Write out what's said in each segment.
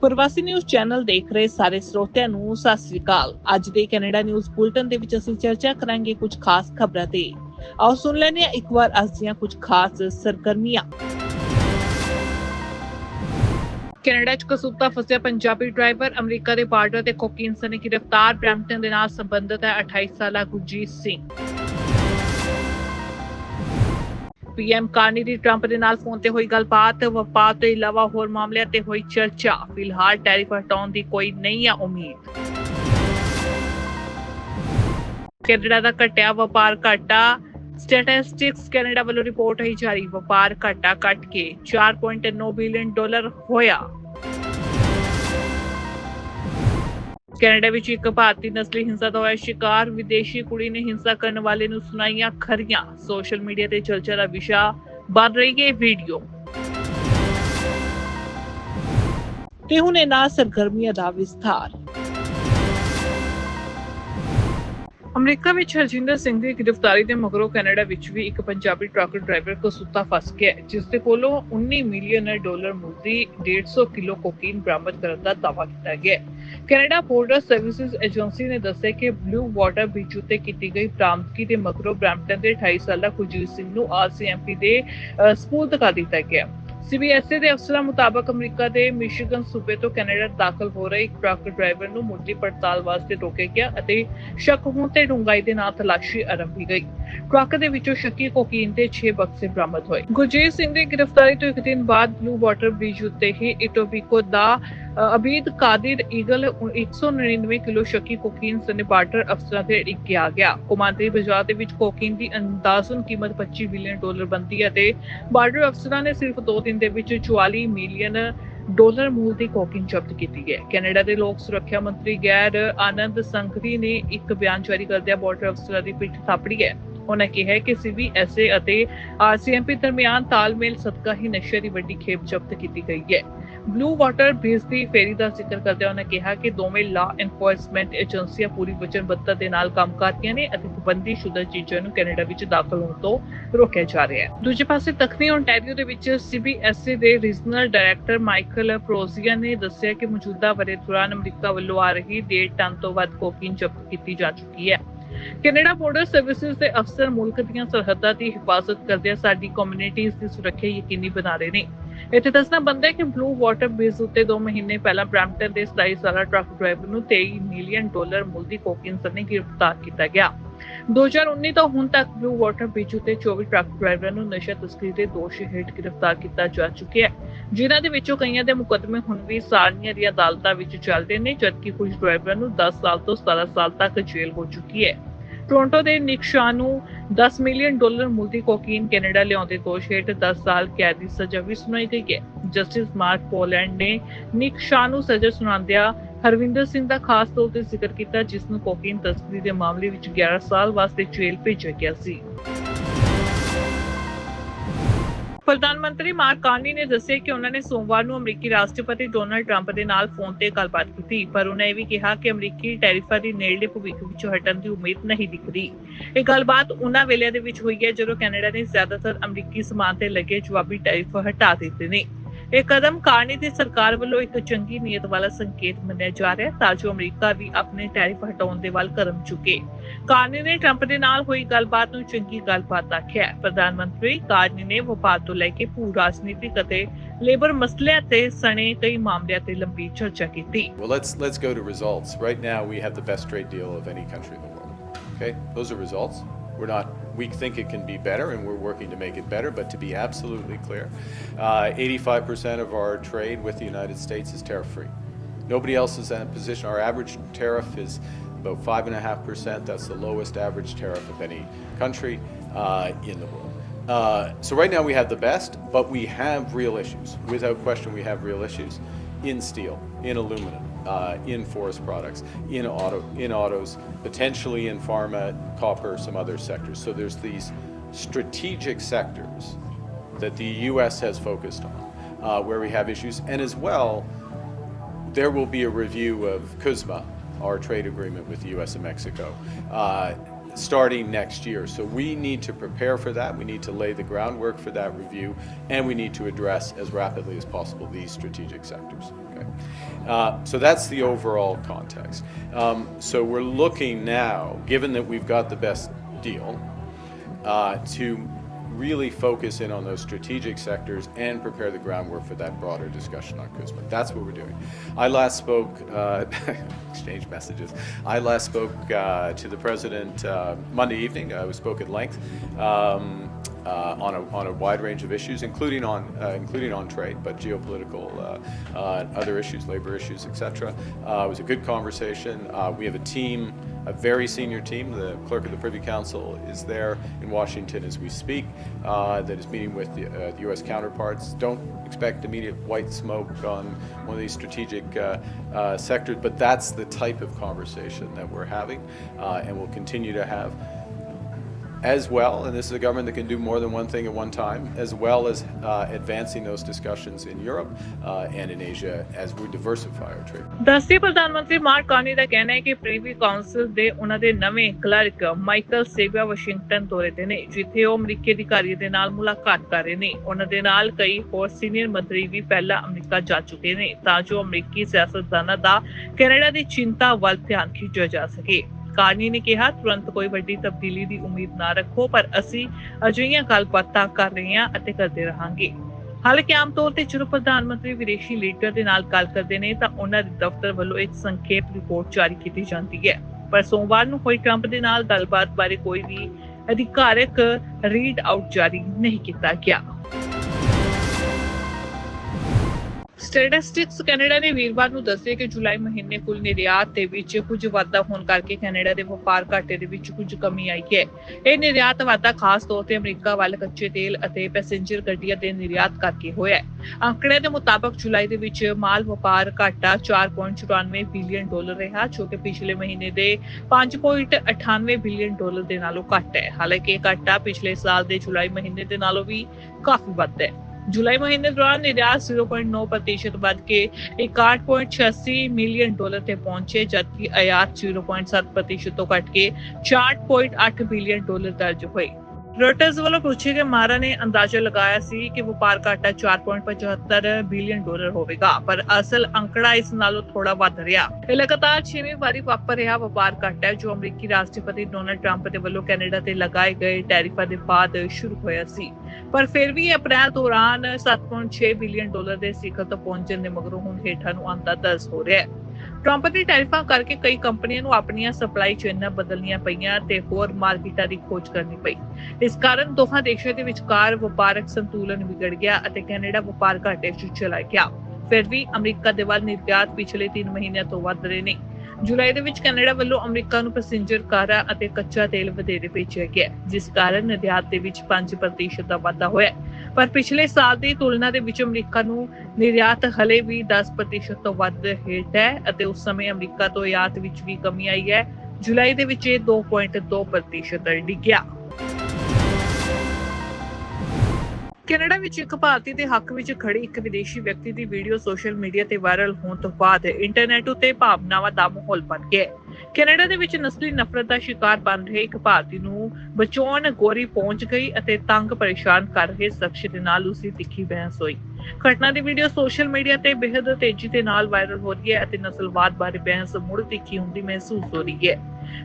ਪ੍ਰਵਾਸੀ news channel ਦੇਖ ਰਹੇ ਸਾਰੇ ਸਰੋਤਿਆਂ ਨੂੰ ਸਤਿ ਸ੍ਰੀ ਅਕਾਲ। ਅੱਜ ਦੇ ਕੈਨੇਡਾ ਨਿਊਜ਼ ਬੁਲਟਨ ਦੇ ਵਿੱਚ ਅਸੀਂ ਚਰਚਾ ਕਰਾਂਗੇ ਕੁਝ ਖਾਸ ਖਬਰਾਂ ਤੇ। ਆਓ ਸੁਣ ਲੈਂਦੇ ਹਾਂ ਇੱਕ ਵਾਰ ਅੱਜ ਦੀਆਂ ਕੁਝ ਖਾਸ ਸਰਗਰਮੀਆਂ। ਕੈਨੇਡਾ 'ਚ ਕਸੂਤਾ ਫਸਿਆ ਪੰਜਾਬੀ ਡਰਾਈਵਰ, ਅਮਰੀਕਾ ਦੇ ਬਾਰਡਰ ਤੇ ਕੋਕੀਨ ਸਣੇ ਗ੍ਰਿਫਤਾਰ, ਬ੍ਰੈਂਪਟਨ ਦੇ ਨਾਲ ਸੰਬੰਧਿਤ ਹੈ 28 ਸਾਲਾ ਗੁਰਜੀਤ ਸਿੰਘ। ਪੀਐਮ ਕਾਰਨੀ ਦੀ ਟਰੰਪ ਦੇ ਨਾਲ ਫੋਨ ਤੇ ਹੋਈ ਗੱਲਬਾਤ ਵਪਾਰ ਤੋਂ ਇਲਾਵਾ ਹੋਰ ਮਾਮਲਿਆਂ ਤੇ ਹੋਈ ਚਰਚਾ। ਫਿਲਹਾਲ ਟੈਰਿਫ ਹਟਾਉਣ ਦੀ ਕੋਈ ਨਹੀਂ ਆ ਉਮੀਦ। ਕੈਨੇਡਾ ਦਾ ਘਟਿਆ ਵਪਾਰ ਘਾਟਾ। ਸਟੈਟਿਸਟਿਕਸ ਕੈਨੇਡਾ ਵੱਲੋਂ ਰਿਪੋਰਟ ਹੋਈ ਜਾਰੀ। ਵਪਾਰ ਘਾਟਾ ਘਟ ਕੇ 4.9 ਬਿਲੀਅਨ ਡਾਲਰ ਹੋਇਆ। ਕੈਨੇਡਾ ਵਿੱਚ ਇੱਕ ਭਾਰਤੀ ਨਸਲੀ ਹਿੰਸਾ ਦਾ ਹੋਇਆ ਸ਼ਿਕਾਰ, ਵਿਦੇਸ਼ੀ ਕੁੜੀ ਨੇ ਹਿੰਸਾ ਕਰਨ ਵਾਲੇ ਨੂੰ ਸੁਣਾਈਆਂ ਖਰੀਆਂ। ਸੋਸ਼ਲ ਮੀਡੀਆ ਤੇ ਚਰਚਾ ਦਾ ਵਿਸ਼ਾ ਬਣ ਰਹੀ ਹੈ ਵੀਡੀਓ। ਤੇ ਹੁਣ ਇਹਨਾਂ ਸਰਗਰਮੀਆਂ ਦਾ ਵਿਸਥਾਰ। ਅਮਰੀਕਾ ਵਿੱਚ ਹਰਜਿੰਦਰ ਸਿੰਘ ਦੀ ਗ੍ਰਿਫਤਾਰੀ ਦੇ ਮਗਰੋਂ ਕੈਨੇਡਾ ਵਿੱਚ ਵੀ ਇੱਕ ਪੰਜਾਬੀ ਟਰੱਕ ਡਰਾਈਵਰ ਕਸੂਤਾ ਫਸ ਗਿਆ ਜਿਸ ਦੇ ਕੋਲੋਂ 19 ਮਿਲੀਅਨ ਡਾਲਰ ਮੁੱਲ ਦੀ 150 ਕਿਲੋ ਕੋਕੀਨ ਬਰਾਮਦ ਕਰਨ ਦਾ ਦਾਅਵਾ ਕੀਤਾ ਗਿਆ ਕੈਨੇਡਾ ਬੋਰਡਰ ਸਰਵਿਸਿਜ਼ ਏਜੰਸੀ ਨੇ ਦੱਸਿਆ ਕਿ ਬਲੂ ਵਾਟਰ ਬੀਚ ਉਤੇ ਕੀਤੀ ਗਈ ਬਰਾਮਦਗੀ ਦੇ ਮਗਰੋਂ ਬ੍ਰੈਂਪਟਨ ਦੇ 28 ਸਾਲਾ ਕੁਲਜੀਤ ਸਿੰਘ ਨੂੰ ਆਰਸੀਐਮਪੀ ਦੇ ਅਹ, ਸਪੁਰਦ ਕਰ ਦਿੱਤਾ ਗਿਆ ਸੀਬੀਐਸਈ ਦੇ ਅਫਸਰਾਂ ਮੁਤਾਬਕ ਅਮਰੀਕਾ ਦੇ ਮਿਸ਼ੀਗਨ ਸੂਬੇ ਤੋਂ ਕੈਨੇਡਾ ਦਾਖਲ ਹੋ ਰਹੇ ਇੱਕ ਟਰੱਕ ਡਰਾਈਵਰ ਨੂੰ ਮੁੱਢਲੀ ਪੜਤਾਲ ਵਾਸਤੇ ਰੋਕਿਆ ਗਿਆ ਅਤੇ ਸ਼ੱਕ ਹੋਣ ਤੇ ਡੂੰਘਾਈ ਦੇ ਨਾਲ ਤਲਾਸ਼ੀ ਆਰੰਭੀ ਗਈ। ਟਰੱਕ ਦੇ ਵਿੱਚੋਂ ਸ਼ੱਕੀ ਕੋਕੀਨ ਦੇ 6 ਬਕਸੇ ਬਰਾਮਦ ਹੋਏ। ਗੁਰਜੀਤ ਸਿੰਘ ਦੀ ਗ੍ਰਿਫਤਾਰੀ ਤੋਂ ਇੱਕ ਦਿਨ ਬਾਅਦ ਬਲੂ ਵਾਟਰ ਬ੍ਰਿਜ ਉੱਤੇ ਹੀ ਇਟੋਬੀਕੋ ਦਾ ਅਬੀਦ ਕਾਦਿਰ ਈਗਲ 199 ਕਿਲੋ ਸ਼ੱਕੀ ਕੋਕੀਨ ਸਨੇ ਅਫਸਰਾਂ ਦੇ ਇੱਕ ਆ ਗਿਆ। ਕੌਮਾਂਤਰੀ ਬਾਜ਼ਾਰ ਦੇ ਵਿੱਚ ਕੋਕੀਨ ਦੀ ਅੰਦਾਜ਼ਨ ਕੀਮਤ 25 ਬਿਲੀਅਨ ਡਾਲਰ ਬਣਦੀ ਹੈ ਤੇ ਬਾਰਡਰ ਅਫਸਰਾਂ ਨੇ ਸਿਰਫ 2 ਦਿਨ ਦੇ ਵਿੱਚ 44 ਮਿਲੀਅਨ ਡਾਲਰ ਮੁੱਲ ਦੀ ਕੋਕੀਨ ਜ਼ਬਤ ਕੀਤੀ ਹੈ। ਕੈਨੇਡਾ ਦੇ ਲੋਕ ਸੁਰੱਖਿਆ ਮੰਤਰੀ ਗੈਰ ਆਨੰਦ ਸੰਘਰੀ ਨੇ ਇੱਕ ਬਿਆਨ ਜਾਰੀ ਕਰਦਿਆਂ ਬਾਰਡਰ ਅਫਸਰਾਂ ਦੀ ਪਿੱਠ ਥਾਪੜੀ ਹੈ। ਉਹਨਾਂ ਕਿਹਾ ਹੈ ਕਿ ਸੀਬੀਐਸਏ ਅਤੇ ਆਰਸੀਐਮਪੀ ਦਰਮਿਆਨ ਤਾਲਮੇਲ ਸਦਕਾ ਹੀ ਨਸ਼ੇ ਦੀ ਵੱਡੀ ਖੇਪ ਜ਼ਬਤ ਕੀਤੀ ਗਈ ਹੈ। ਬਲੂ ਵਾਟਰ ਬ੍ਰਿਜ ਦੀ ਫੇਰੀ ਦਾ ਜ਼ਿਕਰ ਕਰਦਿਆਂ ਉਹਨਾਂ ਕਿਹਾ ਕਿ ਦੋਵੇਂ ਲਾ ਐਨਫੋਰਸਮੈਂਟ ਏਜੰਸੀਆਂ ਪੂਰੀ ਵਚਨਬੱਧਤਾ ਦੇ ਨਾਲ ਕੰਮ ਕਰਦੀਆਂ ਨੇ ਅਤੇ ਪਾਬੰਦੀਸ਼ੁਦਾ ਚੀਜ਼ਾਂ ਨੂੰ ਕੈਨੇਡਾ ਵਿੱਚ ਦਾਖਲ ਹੋਣ ਤੋਂ ਰੋਕਿਆ ਜਾ ਰਿਹਾ ਹੈ। ਦੂਜੇ ਪਾਸੇ ਦੱਖਣੀ ਓਨਟਾਰੀਓ ਦੇ ਵਿੱਚ ਸੀਬੀਐਸਈ ਦੇ ਰੀਜਨਲ ਡਾਇਰੈਕਟਰ ਮਾਈਕਲ ਪ੍ਰੋਜ਼ੀਆ ਨੇ ਦੱਸਿਆ ਕਿ ਮੌਜੂਦਾ ਵਰੇ ਦੌਰਾਨ ਅਮਰੀਕਾ ਵੱਲੋਂ ਆ ਰਹੀ 1.5 ਟਨ ਤੋਂ ਵੱਧ ਕੋਕੀਨ ਜ਼ਬਤ ਕੀਤੀ ਜਾ ਚੁੱਕੀ ਹੈ। ਕੈਨੇਡਾ ਬਾਰਡਰ ਸਰਵਿਸਿਜ਼ ਦੇ ਅਫਸਰ ਮੁਲਕ ਦੀਆਂ ਸਰਹੱਦਾਂ ਦੀ ਹਿਫਾਜ਼ਤ ਕਰਦਿਆਂ ਸਾਡੀ ਕਮਿਊਨਿਟੀਜ਼ ਦੀ ਸੁਰੱਖਿਆ ਯਕੀਨੀ ਬਣਾ ਰਹੇ ਨੇ। ਇੱਥੇ ਦੱਸਣਾ ਬੰਦਾ ਕਿ ਬਲੂ ਵਾਟਰ ਬ੍ਰਿਜ ਉੱਤੇ 2 ਮਹੀਨੇ ਪਹਿਲਾਂ ਬ੍ਰੈਂਪਟਨ ਦੇ 27 ਸਾਲਾ ਟਰੱਕ ਡਰਾਈਵਰ ਨੂੰ 23 ਮਿਲੀਅਨ ਡਾਲਰ ਮੁੱਲ ਦੀ ਕੋਕੀਨ ਸਣੇ ਗ੍ਰਿਫਤਾਰ ਕੀਤਾ ਗਿਆ। 2019 ਤੋਂ ਹੁਣ ਤੱਕ ਬਲੂ ਵਾਟਰ ਬ੍ਰਿਜ ਉੱਤੇ 24 ਟਰੱਕ ਡਰਾਈਵਰਾਂ ਨੂੰ ਨਸ਼ਾ ਤਸਕਰੀ ਦੇ ਦੋਸ਼ ਹੇਠ ਗ੍ਰਿਫਤਾਰ ਕੀਤਾ ਜਾ ਚੁੱਕਿਆ ਹੈ। ਜਿਨ੍ਹਾਂ ਦੇ ਵਿੱਚੋਂ ਕਈਆਂ ਦੇ ਮੁਕੱਦਮੇ ਹੁਣ ਵੀ ਸਾਰਨੀਆਂ ਦੀਆਂ ਅਦਾਲਤਾਂ ਵਿੱਚ ਚੱਲਦੇ ਨੇ, ਜਦਕਿ ਕੁਝ ਡਰਾਈਵਰਾਂ ਨੂੰ 10 ਸਾਲ ਤੋਂ 17 ਸਾਲ ਤੱਕ ਜੇਲ੍ਹ ਹੋ ਚੁੱਕੀ ਹੈ। ਟੋਰਾਂਟੋ ਦੇ ਨਿਕ ਨੂੰ 10 ਮਿਲੀਅਨ ਡਾਲਰ ਮੁੱਲ ਦੀ ਕੋਕੀਨ ਕੈਨੇਡਾ ਲਿਆਉਂਦੇ ਦੋਸ਼ ਹੇਠ 10 ਸਾਲ ਕੈਦ ਦੀ ਸਜ਼ਾ ਵੀ ਸੁਣਾਈ ਗਈ ਹੈ। ਜਸਟਿਸ ਮਾਰਕ ਪੋਲੈਂਡ ਨੇ ਨਿਕ ਸ਼ਾਹ ਨੂੰ ਸਜ਼ਾ ਸੁਣਾਉਂਦਿਆਂ ਹਰਵਿੰਦਰ ਸਿੰਘ ਦਾ ਖਾਸ ਤੌਰ ਤੇ ਜ਼ਿਕਰ ਕੀਤਾ, ਜਿਸ ਨੂੰ ਕੋਕੀਨ ਤਸਕਰੀ ਦੇ ਮਾਮਲੇ ਵਿੱਚ 11 ਸਾਲ ਵਾਸਤੇ ਜੇਲ੍ਹ ਭੇਜਿਆ ਗਿਆ ਸੀ। ਪ੍ਰਧਾਨ ਮੰਤਰੀ ਮਾਰਕ ਕਾਰਨੀ ਨੇ ਦੱਸਿਆ ਕਿ ਉਹਨਾਂ ਨੇ ਸੋਮਵਾਰ ਨੂੰ ਅਮਰੀਕੀ ਰਾਸ਼ਟਰਪਤੀ ਡੋਨਲਡ ਟਰੰਪ ਦੇ ਨਾਲ ਫੋਨ ਤੇ ਗੱਲਬਾਤ ਕੀਤੀ, ਪਰ ਉਹਨਾਂ ਇਹ ਵੀ ਕਿਹਾ ਕਿ ਅਮਰੀਕੀ ਟੈਰਿਫਾਂ ਦੀ ਨੇੜਲੇ ਭਵਿੱਖ ਵਿੱਚੋਂ ਹਟਣ ਦੀ ਉਮੀਦ ਨਹੀਂ ਦਿਖ ਰਹੀ ਇਹ ਗੱਲਬਾਤ ਉਹਨਾਂ ਵੇਲੇ ਦੇ ਵਿੱਚ ਹੋਈ ਹੈ ਜਦੋਂ ਕੈਨੇਡਾ ਨੇ ਜ਼ਿਆਦਾਤਰ ਅਮਰੀਕੀ ਸਮਾਨ ਤੇ ਲੱਗੇ ਜਵਾਬੀ ਟੈਰਿਫ ਹਟਾ ਦਿੱਤੇ ਨੇ। ਇਹ ਕਦਮ ਕਾਰਨੀ ਦੀ ਸਰਕਾਰ ਵੱਲੋਂ ਇੱਕ ਚੰਗੀ ਨੀਅਤ ਵਾਲਾ ਸੰਕੇਤ ਮੰਨਿਆ ਜਾ ਰਿਹਾ ਤਾਂ ਜੋ ਅਮਰੀਕਾ ਵੀ ਆਪਣੇ ਟੈਰਿਫ ਹਟਾਉਣ ਦੇ ਵੱਲ ਕਦਮ ਚੁੱਕੇ ਕਾਰਨੀ ਨੇ ਟਰੰਪ ਦੇ ਨਾਲ ਹੋਈ ਗੱਲਬਾਤ ਨੂੰ ਚੰਗੀ ਗੱਲਬਾਤ ਆਖਿਆ ਪ੍ਰਧਾਨ ਮੰਤਰੀ ਕਾਰਨੀ ਨੇ ਵਪਾਰ ਤੋਂ ਲੈ ਕੇ ਭੂ ਰਾਜਨੀਤਿਕ ਅਤੇ ਲੇਬਰ ਮਸਲਿਆਂ ਤੇ ਸਣੇ ਕਈ ਮਾਮਲਿਆਂ ਤੇ ਲੰਬੀ ਚਰਚਾ ਕੀਤੀ Well, let's let's go to results. Right now, we have the best trade deal of any country in the world. Okay, those are results. We're not. We think it can be better, and we're working to make it better. But to be absolutely clear, uh, 85% of our trade with the United States is tariff-free. Nobody else is in a position. Our average tariff is about five and a half percent. That's the lowest average tariff of any country uh, in the world. Uh, so right now we have the best, but we have real issues. Without question, we have real issues in steel, in aluminum, uh, in forest products, in auto, in autos, potentially in pharma, copper, some other sectors. So there's these strategic sectors that the U.S. has focused on, uh, where we have issues, and as well, there will be a review of CUSMA, our trade agreement with the U.S. and Mexico. Uh, starting next year. So we need to prepare for that. We need to lay the groundwork for that review, and we need to address as rapidly as possible these strategic sectors. Okay? Uh, so that's the overall context. Um, so we're looking now, given that we've got the best deal, uh, to really focus in on those strategic sectors and prepare the groundwork for that broader discussion on CUSMA. That's what we're doing. I last spoke, uh, exchange messages. I last spoke uh, to the president uh, Monday evening. I spoke at length. Um, uh, on, a, on a wide range of issues, including on uh, including on trade, but geopolitical, uh, uh, other issues, labor issues, etc. Uh, it was a good conversation. Uh, we have a team, a very senior team. The clerk of the Privy Council is there in Washington as we speak. Uh, that is meeting with the, uh, the U.S. counterparts. Don't expect immediate white smoke on one of these strategic uh, uh, sectors, but that's the type of conversation that we're having, uh, and will continue to have as well, and this is a government that can do more than one thing at one time, as well as uh, advancing those discussions in Europe uh, and in Asia as we diversify our trade. ਦੱਸਦੀ ਪ੍ਰਧਾਨ ਮੰਤਰੀ mark Carney ਦਾ ਕਹਿਣਾ ਹੈ ਕਿ privy council ਦੇ ਉਹਨਾਂ ਦੇ ਨਵੇਂ ਕਲਰਕ ਮਾਈਕਲ ਸੇਵੀਆ ਵਾਸ਼ਿੰਗਟਨ ਦੌਰੇ ਤੇ ਨੇ ਜਿੱਥੇ ਉਹ ਅਮਰੀਕੀ ਅਧਿਕਾਰੀਆਂ ਦੇ ਨਾਲ ਮੁਲਾਕਾਤ ਕਰ ਰਹੇ ਨੇ ਉਹਨਾਂ ਦੇ ਨਾਲ ਕਈ ਹੋਰ ਸੀਨੀਅਰ ਮੰਤਰੀ ਵੀ ਪਹਿਲਾਂ ਅਮਰੀਕਾ ਜਾ ਚੁੱਕੇ ਨੇ ਤਾਂ ਜੋ ਅਮਰੀਕੀ ਸਿਆਸਤਦਾਨਾਂ ਦਾ ਕੈਨੇਡਾ ਦੀ ਚਿੰਤਾ ਵੱਲ ਧਿਆਨ ਖਿੱਚਿਆ ਜਾ ਸਕੇ ਕਾਰਨੀ ਨੇ ਕਿਹਾ, ਤੁਰੰਤ ਕੋਈ ਵੱਡੀ ਤਬਦੀਲੀ ਦੀ ਉਮੀਦ ਨਾ ਰੱਖੋ, ਪਰ ਅਸੀਂ ਅਜਿਹੀਆਂ ਗੱਲਬਾਤਾਂ ਕਰ ਰਹੇ ਹਾਂ ਅਤੇ ਕਰਦੇ ਰਹਾਂਗੇ। ਹਾਲਾਂਕਿ ਆਮ ਤੌਰ ਤੇ ਜਦੋਂ ਪ੍ਰਧਾਨ ਮੰਤਰੀ ਵਿਦੇਸ਼ੀ ਲੀਡਰ ਦੇ ਨਾਲ ਗੱਲ ਕਰਦੇ ਨੇ, ਤਾਂ ਉਹਨਾਂ ਦੇ ਦਫ਼ਤਰ ਵੱਲੋਂ ਇੱਕ ਸੰਖੇਪ ਰਿਪੋਰਟ ਜਾਰੀ ਕੀਤੀ ਜਾਂਦੀ ਹੈ। ਪਰ ਸੋਮਵਾਰ ਨੂੰ ਹੋਈ ਟਰੰਪ ਦੇ ਨਾਲ ਗੱਲਬਾਤ ਬਾਰੇ ਕੋਈ ਵੀ ਅਧਿਕਾਰਕ ਰੀਡ ਆਊਟ ਜਾਰੀ ਨਹੀਂ ਕੀਤਾ ਗਿਆ। ਸਟੈਟਿਸਟਿਕਸ ਕੈਨੇਡਾ ਨੇ ਵੀਰਵਾਰ ਨੂੰ ਦੱਸਿਆ ਕਿ ਜੁਲਾਈ ਮਹੀਨੇ ਕੁੱਲ ਨਿਰਯਾਤ ਦੇ ਵਿੱਚ ਕੁਝ ਵਾਧਾ ਹੋਣ ਕਰਕੇ ਕੈਨੇਡਾ ਦੇ ਵਪਾਰ ਘਾਟੇ ਦੇ ਵਿੱਚ ਕੁਝ ਕਮੀ ਆਈ ਹੈ। ਇਹ ਨਿਰਯਾਤ ਵਾਧਾ ਖਾਸ ਤੌਰ ਤੇ ਅਮਰੀਕਾ ਵੱਲ ਕੱਚੇ ਤੇਲ ਅਤੇ ਪੈਸੇਂਜਰ ਗੱਡੀਆਂ ਦੇ ਨਿਰਯਾਤ ਕਰਕੇ ਹੋਇਆ ਹੈ। ਅੰਕੜੇ ਦੇ ਮੁਤਾਬਕ ਜੁਲਾਈ ਦੇ ਵਿੱਚ ਮਾਲ ਵਪਾਰ ਘਾਟਾ 4.94 ਬਿਲੀਅਨ ਡਾਲਰ ਰਿਹਾ, ਜੋ ਕਿ ਪਿਛਲੇ ਮਹੀਨੇ ਦੇ 5.98 ਬਿਲੀਅਨ ਡਾਲਰ ਦੇ ਨਾਲੋਂ ਘੱਟ ਹੈ। ਹਾਲਾਂਕਿ ਇਹ ਘਾਟਾ ਪਿਛਲੇ ਸਾਲ ਦੇ ਜੁਲਾਈ ਮਹੀਨੇ ਦੇ ਨਾਲੋਂ ਵੀ ਕਾਫੀ ਵੱਧ ਹੈ। ਜੁਲਾਈ ਮਹੀਨੇ ਦੌਰਾਨ ਨਿਰਯਾਤ 0.9% ਵੱਧ ਕੇ 61.86 ਮਿਲੀਅਨ ਡਾਲਰ ਤੇ ਪਹੁੰਚੇ, ਜਦਕਿ ਆਯਾਤ 0.7% ਤੋਂ ਘਟ ਕੇ 4.8 ਬਿਲੀਅਨ ਡਾਲਰ ਦਰਜ ਹੋਈ ਰੋਟਰਸ ਵੱਲੋਂ ਪੁੱਛੇ ਗਏ ਮਾਰਾ ਨੇ ਅੰਦਾਜ਼ਾ ਲਗਾਇਆ ਸੀ ਕਿ ਵਪਾਰ ਘਾਟਾ 4.75 ਬਿਲੀਅਨ ਡਾਲਰ ਹੋਵੇਗਾ, ਪਰ ਅਸਲ ਅੰਕੜਾ ਇਸ ਨਾਲੋਂ ਥੋੜਾ ਵੱਧ ਰਿਹਾ। ਇਹ ਲਗਾਤਾਰ 6ਵੀਂ ਵਾਰੀ ਵਾਪਰ ਰਿਹਾ ਵਪਾਰ ਘਾਟਾ ਹੈ ਜੋ ਅਮਰੀਕੀ ਰਾਸ਼ਟਰਪਤੀ ਡੋਨਲਡ ਟਰੰਪ ਦੇ ਵੱਲੋਂ ਕੈਨੇਡਾ ਤੇ ਲਗਾਏ ਗਏ ਟੈਰਿਫਾਂ ਦੇ ਬਾਅਦ ਸ਼ੁਰੂ ਹੋਇਆ ਸੀ। ਪਰ ਫਿਰ ਵੀ ਅਪ੍ਰੈਲ ਦੌਰਾਨ 7.6 ਬਿਲੀਅਨ ਡਾਲਰ ਦੇ ਸਿਖਰ ਤੋਂ ਪਹੁੰਚਣ ਦੇ ਮਗਰੋਂ ਹੁਣ ਹੇਠਾਂ ਨੂੰ ਆਂਦਾ ਦਰਜ ਹੋ ਰਿਹਾ ਹੈ। ਟਰੰਪ ਦੀ ਟੈਰਿਫਾਂ ਕਰਕੇ ਕਈ ਕੰਪਨੀਆਂ ਨੂੰ ਆਪਣੀਆਂ ਸਪਲਾਈ ਚੇਨਾਂ ਬਦਲਣੀਆਂ ਪਈਆਂ ਤੇ ਹੋਰ ਮਾਰਕੀਟਾਂ ਦੀ ਖੋਜ ਕਰਨੀ ਪਈ। ਇਸ ਕਾਰਨ ਦੋਹਾਂ ਦੇਸ਼ਾਂ ਦੇ ਵਿਚਕਾਰ ਵਪਾਰਕ ਸੰਤੁਲਨ ਵਿਗੜ ਗਿਆ ਅਤੇ ਕੈਨੇਡਾ ਵਪਾਰ ਘਾਟੇ 'ਚ ਚਲਾ ਗਿਆ। ਫਿਰ ਵੀ ਅਮਰੀਕਾ ਦੇ ਵੱਲ ਨਿਰਯਾਤ ਪਿਛਲੇ 3 ਮਹੀਨਿਆਂ ਤੋਂ ਵੱਧ ਰਹੇ ਨੇ। ਜੁਲਾਈ ਦੇ ਵਿੱਚ ਕੈਨੇਡਾ ਵੱਲੋਂ ਅਮਰੀਕਾ ਨੂੰ ਪੈਸੇਂਜਰ ਕਾਰਾਂ ਅਤੇ ਕੱਚਾ ਤੇਲ ਵਧੇਰੇ ਭੇਜਿਆ ਗਿਆ, ਜਿਸ ਕਾਰਨ ਨਿਰਯਾਤ ਦੇ ਵਿੱਚ 5% ਦਾ ਵਾਧਾ ਹੋਇਆ। ਪਰ ਪਿਛਲੇ ਸਾਲ ਦੀ ਤੁਲਨਾ ਦੇ ਵਿੱਚ ਅਮਰੀਕਾ ਨੂੰ ਨਿਰਯਾਤ ਹਲੇ ਵੀ 10% ਤੋਂ ਵੱਧ ਹੇਠ ਹੈ ਅਤੇ ਉਸ ਸਮੇਂ ਅਮਰੀਕਾ ਤੋਂ ਆਯਾਤ ਵਿੱਚ ਵੀ ਕਮੀ ਆਈ ਹੈ। ਜੁਲਾਈ ਦੇ ਵਿੱਚ ਇਹ 2.2% ਡਿੱਗਿਆ। ਕੈਨੇਡਾ ਵਿੱਚ ਇੱਕ ਭਾਰਤੀ ਦੇ ਹੱਕ ਵਿੱਚ ਖੜੀ ਇੱਕ ਵਿਦੇਸ਼ੀ ਵਿਅਕਤੀ ਦੀ ਵੀਡੀਓ ਸੋਸ਼ਲ ਮੀਡੀਆ ਤੇ ਵਾਇਰਲ ਹੋਣ ਤੋਂ ਬਾਅਦ ਇੰਟਰਨੈਟ ਉਤੇ ਭਾਵਨਾਵਾਂ ਦਾ ਮਾਹੌਲ ਬਣ ਗਿਆ ਕੈਨੇਡਾ ਦੇ ਵਿੱਚ ਨਸਲੀ ਨਫ਼ਰਤ ਦਾ ਸ਼ਿਕਾਰ ਬਣ ਰਹੇ ਇੱਕ ਭਾਰਤੀ ਨੂੰ ਬਚਾਉਣ ਗੋਰੀ ਪਹੁੰਚ ਗਈ ਅਤੇ ਤੰਗ ਪਰੇਸ਼ਾਨ ਕਰ ਰਹੇ ਸ਼ਖਸ ਦੇ ਨਾਲ ਉਸਦੀ ਤਿੱਖੀ ਬਹਿਸ ਹੋਈ। ਘਟਨਾ ਦੀ ਵੀਡੀਓ ਸੋਸ਼ਲ ਮੀਡੀਆ ਤੇ ਬੇहद ਤੇਜ਼ੀ ਦੇ ਨਾਲ ਵਾਇਰਲ ਹੋ ਰਹੀ ਹੈ ਅਤੇ ਨਸਲਵਾਦ ਬਾਰੇ ਬਹਿਸ ਮੁੜ ਤਿੱਖੀ ਹੁੰਦੀ ਮਹਿਸੂਸ ਹੋ ਰਹੀ ਹੈ।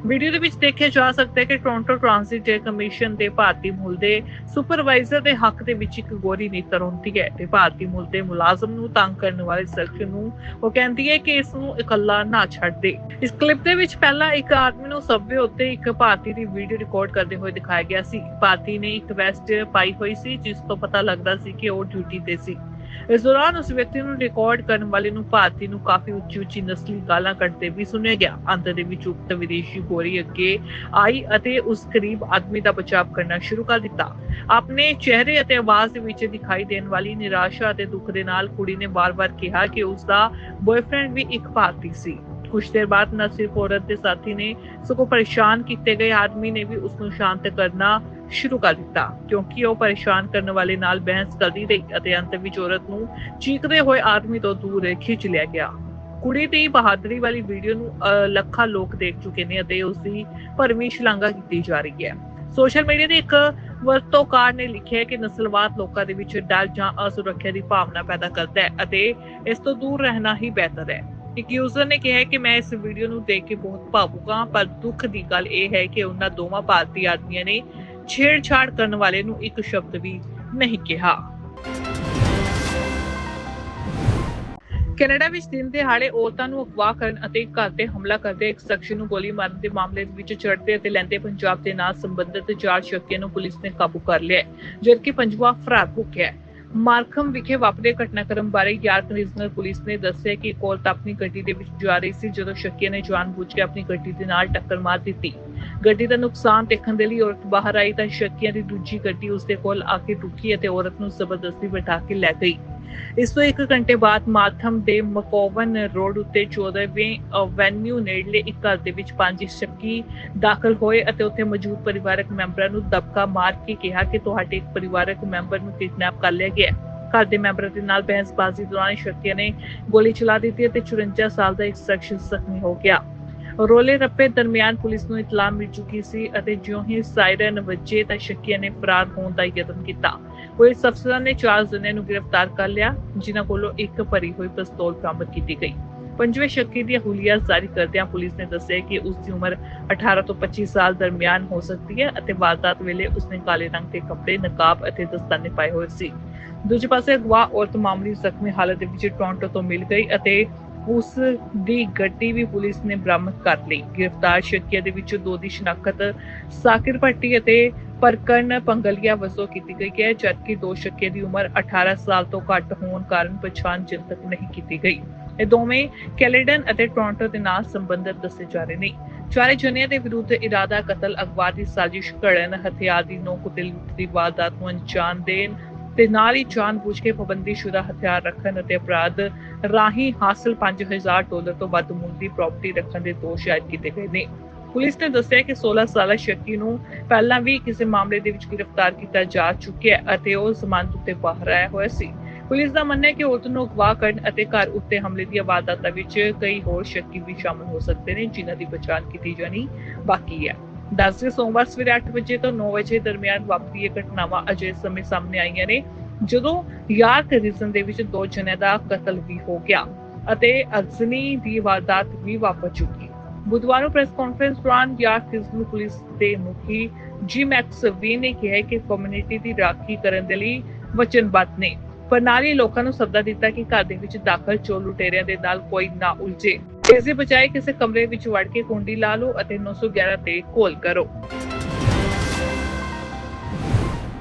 ਵੀਡੀਓ ਦੇ ਵਿੱਚ ਦੇਖਿਆ ਜਾ ਸਕਦਾ ਹੈ ਕਿ ਟੋਰਾਂਟੋ ਟ੍ਰਾਂਜ਼ਿਟ ਕਮਿਸ਼ਨ ਦੇ ਭਾਰਤੀ ਮੂਲ ਦੇ ਸੁਪਰਵਾਈਜ਼ਰ ਦੇ ਹੱਕ ਦੇ ਵਿੱਚ ਇੱਕ ਗੋਰੀ ਨੀਤਰ ਹੁੰਦੀ ਹੈ ਤੇ ਭਾਰਤੀ ਮੂਲ ਦੇ ਮੁਲਾਜ਼ਮ ਨੂੰ ਤੰਗ ਕਰਨ ਵਾਲੇ ਸ਼ਖਸ ਨੂੰ ਉਹ ਕਹਿੰਦੀ ਹੈ ਕਿ ਇਸ ਨੂੰ ਇਕੱਲਾ ਨਾ ਛੱਡ ਦੇ। ਇਸ ਕਲਿੱਪ ਦੇ ਵਿੱਚ ਪਹਿਲਾਂ ਇੱਕ ਆਦਮੀ ਨੂੰ ਸਬਵੇ ਉੱਤੇ ਇੱਕ ਭਾਰਤੀ ਦੀ ਵੀਡੀਓ ਰਿਕਾਰਡ ਕਰਦੇ ਹੋਏ ਦਿਖਾਇਆ ਗਿਆ ਸੀ। ਭਾਰਤੀ ਨੇ ਇੱਕ ਵੈਸਟ ਪਾਈ ਹੋਈ ਸੀ, ਜਿਸ ਤੋਂ ਪਤਾ ਲੱਗਦਾ ਸੀ ਕਿ ਉਹ ਡਿਊਟੀ ਤੇ ਸੀ। ਇਸ ਦੌਰਾਨ ਉਸ ਵਿਅਕਤੀ ਨੂੰ ਰਿਕਾਰਡ ਕਰਨ ਵਾਲੇ ਨੂੰ ਭਾਰਤੀ ਨੂੰ ਕਾਫੀ ਉੱਚੀ ਉੱਚੀ ਨਸਲੀ ਗਾਲਾਂ ਕੱਢਦੇ ਵੀ ਸੁਣਿਆ ਗਿਆ। ਅੰਤ ਦੇ ਵਿੱਚ ਉਕਤ ਵਿਦੇਸ਼ੀ ਗੋਰੀ ਅੱਗੇ ਆਈ ਅਤੇ ਉਸ ਕਰੀਬ ਆਦਮੀ ਦਾ ਬਚਾਅ ਕਰਨਾ ਸ਼ੁਰੂ ਕਰ ਦਿੱਤਾ। ਆਪਣੇ ਚਿਹਰੇ ਅਤੇ ਆਵਾਜ਼ ਦੇ ਵਿੱਚ ਦਿਖਾਈ ਦੇਣ ਵਾਲੀ ਨਿਰਾਸ਼ਾ ਅਤੇ ਦੁੱਖ ਦੇ ਨਾਲ ਕੁੜੀ ਨੇ ਵਾਰ-ਵਾਰ ਕਿਹਾ ਕਿ ਉਸ ਦਾ ਬॉयਫ੍ਰੈਂਡ ਵੀ ਇੱਕ ਭਾਰਤੀ ਸੀ। ਕੁਝ ਦੇਰ ਬਾਅਦ ਨਾ ਸਿਰਫ ਔਰਤ ਦੇ ਸਾਥੀ ਨੇ ਸਗੋਂ ਪਰੇਸ਼ਾਨ ਕੀਤੇ ਗਏ ਆਦਮੀ ਨੇ ਵੀ ਉਸ ਨੂੰ ਸ਼ਾਂਤ ਕਰਨਾ ਸ਼ੁਰੂ ਕਰ ਦਿੱਤਾ ਕਿਉਂਕਿ ਉਹ ਪਰੇਸ਼ਾਨ ਕਰਨ ਵਾਲੇ ਨਾਲ ਬਹਿਸ ਕਰਦੀ ਰਹੀ ਅਤੇ ਅੰਤ ਵਿੱਚ ਔਰਤ ਨੂੰ ਚੀਕਦੇ ਹੋਏ ਆਦਮੀ ਤੋਂ ਦੂਰ ਖਿੱਚ ਲਿਆ ਗਿਆ। ਕੁੜੀ ਦੀ ਬਹਾਦਰੀ ਵਾਲੀ ਵੀਡੀਓ ਨੂੰ ਅਹ, ਲੱਖਾਂ ਲੋਕ ਦੇਖ ਚੁੱਕੇ ਨੇ ਅਤੇ ਉਸ ਦੀ ਭਰਵੀਂ ਸ਼ਲਾਘਾ ਕੀਤੀ ਜਾ ਰਹੀ ਹੈ। ਸੋਸ਼ਲ ਮੀਡੀਆ ਦੇ ਇੱਕ ਵਰਤੋਂਕਾਰ ਨੇ ਲਿਖਿਆ ਕਿ ਨਸਲਵਾਦ ਲੋਕਾਂ ਦੇ ਵਿੱਚ ਡਰ ਜਾਂ ਅਸੁਰੱਖਿਆ ਦੀ ਭਾਵਨਾ ਪੈਦਾ ਕਰਦਾ ਹੈ ਅਤੇ ਇਸ ਤੋਂ ਦੂਰ ਰਹਿਣਾ ਹੀ ਬਿਹਤਰ ਹੈ। ਇੱਕ ਯੂਜ਼ਰ ਨੇ ਕਿਹਾ ਕਿ ਮੈਂ ਇਸ ਵੀਡੀਓ ਨੂੰ ਦੇਖ ਕੇ ਬਹੁਤ ਭਾਵੁਕ ਹਾਂ, ਪਰ ਦੁੱਖ ਦੀ ਗੱਲ ਇਹ ਹੈ ਕਿ ਉਹਨਾਂ ਦੋਵਾਂ ਭਾਰਤੀ ਆਦਮੀਆਂ ਨੇ ਛੇੜਛਾੜ ਕਰਨ ਵਾਲੇ ਨੂੰ ਇੱਕ ਸ਼ਬਦ ਵੀ ਨਹੀਂ ਕਿਹਾ। ਕੈਨੇਡਾ ਵਿੱਚ ਦਿਨ ਦਿਹਾੜੇ ਔਰਤਾਂ ਨੂੰ ਅਗਵਾ ਕਰਨ ਅਤੇ ਘਰ ਤੇ ਹਮਲਾ ਕਰਦੇ ਇੱਕ ਸ਼ਖਸ ਨੂੰ ਗੋਲੀ ਮਾਰਨ ਦੇ ਮਾਮਲੇ ਵਿੱਚ ਚੜ੍ਹਦੇ ਅਤੇ ਲੈਂਦੇ ਪੰਜਾਬ ਦੇ ਨਾਲ ਸੰਬੰਧਿਤ ਚਾਰ ਸ਼ੱਕੀਆਂ ਨੂੰ ਪੁਲਿਸ ਨੇ ਕਾਬੂ ਕਰ ਲਿਆ ਜਦਕਿ ਪੰਜਵਾਂ ਫਰਾਰ ਹੋ ਗਿਆ ਹੈ। ਮਾਰਕਮ ਵਿਖੇ ਵਾਪਰੇ ਘਟਨਾਕ੍ਰਮ ਬਾਰੇ ਯਾਰਕ ਰੀਜਨਲ ਪੁਲਿਸ ਨੇ ਦੱਸਿਆ ਕਿ ਇੱਕ ਔਰਤ ਆਪਣੀ ਗੱਡੀ ਦੇ ਵਿੱਚ ਜਾ ਰਹੀ ਸੀ, ਜਦੋਂ ਸ਼ੱਕੀਆਂ ਨੇ ਜਾਣਬੁੱਝ ਕੇ ਆਪਣੀ ਗੱਡੀ ਦੇ ਨਾਲ ਟੱਕਰ ਮਾਰ ਦਿੱਤੀ। ਗੱਡੀ ਦਾ ਨੁਕਸਾਨ ਦੇਖਣ ਦੇ ਲਈ ਔਰਤ ਬਾਹਰ ਆਈ ਤਾਂ ਸ਼ੱਕੀਆਂ ਦੀ ਦੂਜੀ ਗੱਡੀ ਉਸਦੇ ਕੋਲ ਆ ਕੇ ਰੁਕੀ ਅਤੇ ਔਰਤ ਨੂੰ ਜ਼ਬਰਦਸਤੀ ਬਿਠਾ ਕੇ ਲੈ ਗਈ। ਇਸ ਤੋਂ ਇੱਕ ਘੰਟੇ ਬਾਅਦ ਮਾਥਮ ਦੇ ਮਕੋਵਨ ਰੋਡ ਉੱਤੇ 14ਵੇਂ ਐਵਨਿਊ ਨੇੜਲੇ ਇੱਕ ਘਰ ਦੇ ਵਿੱਚ ਪੰਜ ਸ਼ੱਕੀ ਦਾਖਲ ਹੋਏ ਅਤੇ ਉੱਥੇ ਮੌਜੂਦ ਪਰਿਵਾਰਕ ਮੈਂਬਰਾਂ ਨੂੰ ਦਬਕਾ ਮਾਰ ਕੇ ਕਿਹਾ ਕਿ ਤੁਹਾਡੇ ਇੱਕ ਪਰਿਵਾਰਕ ਮੈਂਬਰ ਨੂੰ ਕਿਡਨੈਪ ਕਰ ਲਿਆ ਗਿਆ ਹੈ। ਘਰ ਦੇ ਮੈਂਬਰਾਂ ਦੇ ਨਾਲ ਬਹਿਸਬਾਜ਼ੀ ਦੌਰਾਨ ਸ਼ੱਕੀਆਂ ਨੇ ਗੋਲੀ ਚਲਾ ਦਿੱਤੀ ਅਤੇ 54 ਸਾਲ ਦਾ ਇੱਕ ਸ਼ਖਸ ਜ਼ਖਮੀ ਹੋ ਗਿਆ ਰੋਲੇ ਰੱਪੇ ਦਰਮਿਆਨ ਪੁਲਿਸ ਨੂੰ ਇਤਲਾਹ ਮਿਲ ਚੁੱਕੀ ਸੀ ਅਤੇ ਜਿਉਂ ਹੀ ਸਾਇਰਨ ਵੱਜੇ ਤਾਂ ਸ਼ੱਕੀਆਂ ਨੇ ਫਰਾਰ ਹੋਣ ਦਾ ਯਤਨ ਕੀਤਾ ਪੁਲਿਸ ਅਫਸਰਾਂ ਨੇ ਚਾਰ ਜਣਿਆਂ ਨੂੰ ਗ੍ਰਿਫਤਾਰ ਕਰ ਲਿਆ, ਜਿਨ੍ਹਾਂ ਕੋਲੋਂ ਇੱਕ ਭਰੀ ਹੋਈ ਪਿਸਤੌਲ ਬਰਾਮਦ ਕੀਤੀ ਗਈ। ਪੰਜਵੇਂ ਸ਼ੱਕੀ ਦੀਆਂ ਹੁਲੀਆ ਜਾਰੀ ਕਰਦਿਆਂ ਪੁਲਿਸ ਨੇ ਦੱਸਿਆ ਕਿ ਉਸ ਦੀ ਉਮਰ 18 ਤੋਂ 25 ਸਾਲ ਦਰਮਿਆਨ ਹੋ ਸਕਦੀ ਹੈ ਅਤੇ ਵਾਰਦਾਤ ਵੇਲੇ ਉਸਨੇ ਕਾਲੇ ਰੰਗ ਦੇ ਕੱਪੜੇ, ਨਕਾਬ ਅਤੇ ਦਸਤਾਨੇ ਪਾਏ ਹੋਏ ਸੀ। ਦੂਜੇ ਪਾਸੇ ਅਗਵਾ ਔਰਤ ਮਾਮੂਲੀ ਜ਼ਖਮੀ ਹਾਲਤ ਦੇ ਵਿੱਚ ਟੋਰਾਂਟੋ ਤੋਂ ਮਿਲ ਗਈ ਅਤੇ ਉਸ ਦੀ ਗੱਡੀ ਵੀ ਪੁਲਿਸ ਨੇ ਬਰਾਮਦ ਕਰ ਲਈ। ਗ੍ਰਿਫਤਾਰ ਸ਼ੱਕੀਆਂ ਦੇ ਵਿੱਚੋਂ ਦੋ ਦੀ ਸ਼ਨਾਖਤ ਸਾਕਿਰ ਭੱਟੀ ਅਤੇ ਪਰਕਰਨ ਪੰਗਲੀਆ ਵਜੋਂ ਕੀਤੀ ਗਈ ਹੈ, ਜਦਕਿ ਦੋ ਸ਼ੱਕੀਆਂ ਦੀ ਉਮਰ 18 ਸਾਲ ਤੋਂ ਘੱਟ ਹੋਣ ਕਾਰਨ ਪਛਾਣ ਜਨਤਕ ਨਹੀਂ ਕੀਤੀ ਗਈ। ਇਹ ਦੋਵੇਂ ਕੈਲੇਡਨ ਅਤੇ ਟੋਰਾਂਟੋ ਦੇ ਨਾਲ ਸੰਬੰਧਿਤ ਦੱਸੇ ਜਾ ਰਹੇ ਨੇ। ਚਾਰੇ ਜਣਿਆਂ ਦੇ ਵਿਰੁੱਧ ਇਰਾਦਾ ਕਤਲ ਅਗਵਾ ਦੀ ਸਾਜ਼ਿਸ਼, ਘੜਨ, ਹਥਿਆਰ ਦੀ ਨੋਕ ਤੇ ਲੁੱਟ ਦੀ ਵਾਰਦਾਤ ਨੂੰ ਅੰਜਾਮ ਦੇਣ ਤੇ ਨਾਲ ਹੀ ਜਾਣਬੁੱਝ ਕੇ ਪਾਬੰਦੀਸ਼ੁਦਾ ਹਥਿਆਰ ਰੱਖਣ ਅਤੇ ਅਪਰਾਧ ਰਾਹੀਂ ਹਾਸਲ 5000 ਡਾਲਰ ਤੋਂ ਵੱਧ ਮੁੱਲ ਦੀ ਪ੍ਰਾਪਰਟੀ ਰੱਖਣ ਦੇ ਦੋਸ਼ ਆਇਦ ਕੀਤੇ ਗਏ ਨੇ। ਪੁਲਿਸ ਨੇ ਦੱਸਿਆ ਕਿ 16 ਸਾਲਾ ਸ਼ੱਕੀ ਨੂੰ ਪਹਿਲਾਂ ਵੀ ਕਿਸੇ ਮਾਮਲੇ ਦੇ ਵਿੱਚ ਗ੍ਰਿਫਤਾਰ ਕੀਤਾ ਜਾ ਚੁੱਕਿਆ ਹੈ ਅਤੇ ਉਹ ਜ਼ਮਾਨਤ ਉੱਤੇ ਬਾਹਰ ਆਇਆ ਹੋਇਆ ਸੀ। ਪੁਲਿਸ ਦਾ ਮੰਨਣਾ ਹੈ ਕਿ ਔਰਤ ਨੂੰ ਅਗਵਾ ਕਰਨ ਅਤੇ ਘਰ ਉੱਤੇ ਹਮਲੇ ਦੀਆਂ ਵਾਰਦਾਤਾਂ ਵਿੱਚ ਕਈ ਹੋਰ ਸ਼ੱਕੀ ਵੀ ਸ਼ਾਮਲ ਹੋ ਸਕਦੇ ਨੇ, ਜਿਨ੍ਹਾਂ ਦੀ ਪਛਾਣ ਕੀਤੀ ਜਾਣੀ ਬਾਕੀ ਹੈ। ਦੱਸਦੇ ਸੋਮਵਾਰ ਸਵੇਰੇ 8 ਵਜੇ ਤੋਂ 9 ਵਜੇ ਦਰਮਿਆਨ ਵਾਪਰੀ ਇਹ ਘਟਨਾਵਾਂ ਅਜੇ ਸਮੇਂ ਸਾਹਮਣੇ ਆਈਆਂ ਨੇ, ਜਦੋਂ ਯਾਰਕ ਰੀਜਨ ਦੇ ਵਿੱਚ ਦੋ ਜਣਿਆਂ ਦਾ ਕਤਲ ਵੀ ਹੋ ਗਿਆ ਅਤੇ ਅਗਜ਼ਨੀ ਦੀ ਵਾਰਦਾਤ ਵੀ ਵਾਪਰ ਚੁੱਕੀ। ਬੁੱਧਵਾਰ ਨੂੰ ਪ੍ਰੈਸ ਕਾਨਫਰੰਸ ਦੌਰਾਨ ਯਾਰਕ ਰੀਜਨਲ ਪੁਲਿਸ ਦੇ ਮੁਖੀ ਜੀ ਮੈਕਸ ਨੇ ਕਿਹਾ ਕਿ ਕਮਿਊਨਿਟੀ ਦੀ ਰਾਖੀ ਕਰਨ ਦੇ ਲਈ ਵਚਨਬੱਧ ਨੇ, ਪਰ ਨਾਲ ਹੀ ਲੋਕਾਂ ਨੂੰ ਸੱਦਾ ਦਿੱਤਾ ਕਿ ਘਰ ਦੇ ਵਿੱਚ ਦਾਖਲ ਚੋਰ ਲੁਟੇਰਿਆਂ ਦੇ ਨਾਲ ਕੋਈ ਨਾ ਉਲਝੇ। ਇਸ ਦੇ ਬਜਾਏ ਕਿਸੇ ਕਮਰੇ ਵਿੱਚ ਵੜ ਕੇ ਕੁੰਡੀ ਲਾ ਲਓ ਅਤੇ 911 ਤੇ ਕਾਲ ਕਰੋ।